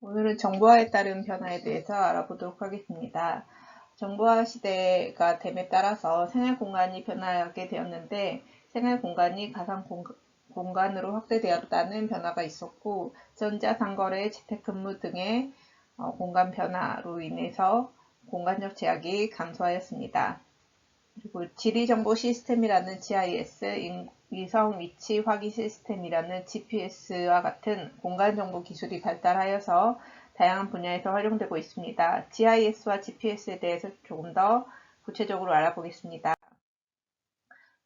오늘은 정보화에 따른 변화에 대해서 알아보도록 하겠습니다. 정보화 시대가 됨에 따라서 생활 공간이 변화하게 되었는데 생활 공간이 가상 공 간으로 확대되었다는 변화가 있었고 전자상거래, 재택근무 등의 어, 공간 변화로 인해서 공간적 제약이 감소하였습니다. 그리고 지리정보 시스템이라는 GIS, 위성 위치 확인 시스템이라는 GPS와 같은 공간 정보 기술이 발달하여서 다양한 분야에서 활용되고 있습니다. GIS와 GPS에 대해서 조금 더 구체적으로 알아보겠습니다.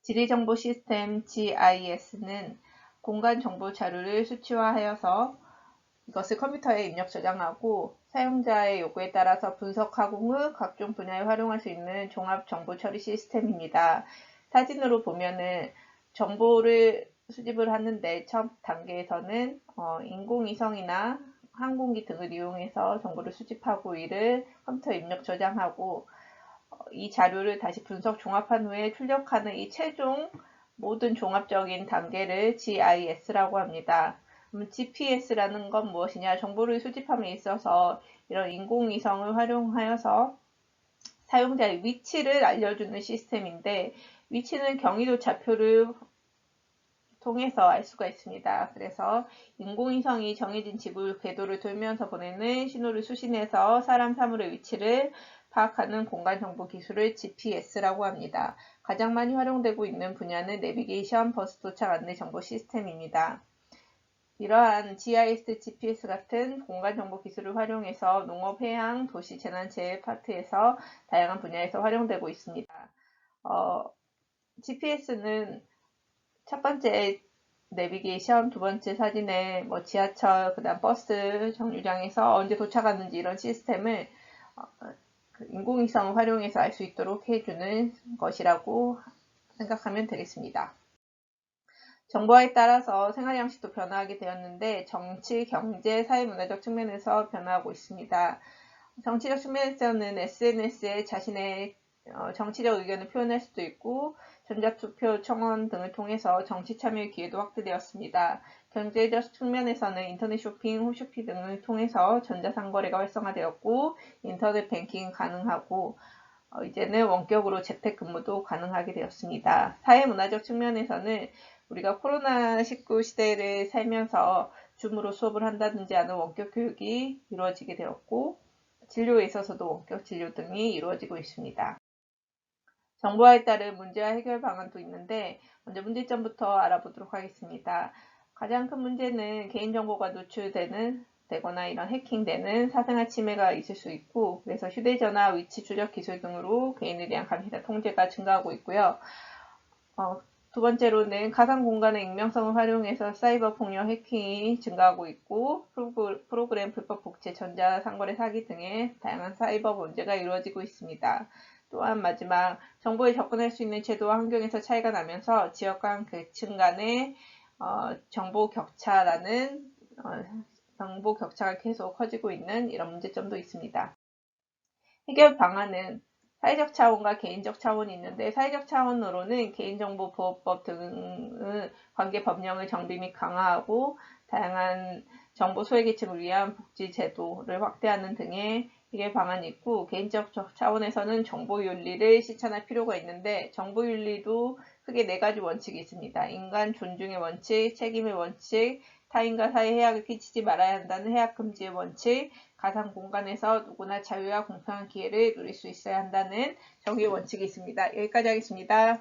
지리정보 시스템 GIS는 공간 정보 자료를 수치화하여서 이것을 컴퓨터에 입력 저장하고 사용자의 요구에 따라서 분석하고 후 각종 분야에 활용할 수 있는 종합 정보 처리 시스템입니다. 사진으로 보면은 정보를 수집을 하는데 첫 단계에서는 어, 인공위성이나 항공기 등을 이용해서 정보를 수집하고 이를 컴퓨터 입력 저장하고 어, 이 자료를 다시 분석 종합한 후에 출력하는 이 최종 모든 종합적인 단계를 GIS라고 합니다. GPS라는 건 무엇이냐? 정보를 수집함에 있어서 이런 인공위성을 활용하여서 사용자의 위치를 알려주는 시스템인데 위치는 경위도 좌표를 통해서 알 수가 있습니다. 그래서 인공위성이 정해진 지구 궤도를 돌면서 보내는 신호를 수신해서 사람 사물의 위치를 파악하는 공간정보 기술을 GPS라고 합니다. 가장 많이 활용되고 있는 분야는 내비게이션, 버스 도착 안내 정보 시스템입니다. 이러한 GIS, GPS 같은 공간정보 기술을 활용해서 농업, 해양, 도시, 재난재해 파트에서 다양한 분야에서 활용되고 있습니다. 어, GPS는 첫 번째 내비게이션, 두 번째 사진에 뭐 지하철, 그 다음 버스 정류장에서 언제 도착하는지 이런 시스템을 어, 그 인공위성을 활용해서 알 수 있도록 해주는 것이라고 생각하면 되겠습니다. 정보화에 따라서 생활 양식도 변화하게 되었는데 정치, 경제, 사회 문화적 측면에서 변화하고 있습니다. 정치적 측면에서는 SNS에 자신의 어, 정치적 의견을 표현할 수도 있고 전자투표 청원 등을 통해서 정치 참여의 기회도 확대되었습니다. 경제적 측면에서는 인터넷 쇼핑, 홈쇼핑 등을 통해서 전자상거래가 활성화되었고 인터넷 뱅킹 가능하고 어, 이제는 원격으로 재택근무도 가능하게 되었습니다. 사회문화적 측면에서는 우리가 코로나19 시대를 살면서 줌으로 수업을 한다든지 하는 원격 교육이 이루어지게 되었고 진료에 있어서도 원격 진료 등이 이루어지고 있습니다. 정보화에 따른 문제와 해결 방안도 있는데 먼저 문제점부터 알아보도록 하겠습니다. 가장 큰 문제는 개인정보가 노출되는 되거나 이런 해킹되는 사생활 침해가 있을 수 있고 그래서 휴대전화 위치 추적 기술 등으로 개인에 대한 감시자 통제가 증가하고 있고요. 어, 두 번째로는 가상 공간의 익명성을 활용해서 사이버 폭력 해킹이 증가하고 있고 프로그램 불법 복제, 전자 상거래 사기 등의 다양한 사이버 문제가 이루어지고 있습니다. 또한 마지막 정보에 접근할 수 있는 제도와 환경에서 차이가 나면서 지역 간 계층 간의 어, 정보 격차라는 어, 정보 격차가 계속 커지고 있는 이런 문제점도 있습니다. 해결 방안은 사회적 차원과 개인적 차원이 있는데 사회적 차원으로는 개인정보보호법 등 관계 법령을 정비 및 강화하고 다양한 정보 소외계층을 위한 복지 제도를 확대하는 등의 해결 방안이 있고 개인적 차원에서는 정보윤리를 실천할 필요가 있는데 정보윤리도 크게 네 가지 원칙이 있습니다. 인간 존중의 원칙, 책임의 원칙, 타인과 사회 해악을 끼치지 말아야 한다는 해악 금지의 원칙, 가상 공간에서 누구나 자유와 공평한 기회를 누릴 수 있어야 한다는 정의 원칙이 있습니다. 여기까지 하겠습니다.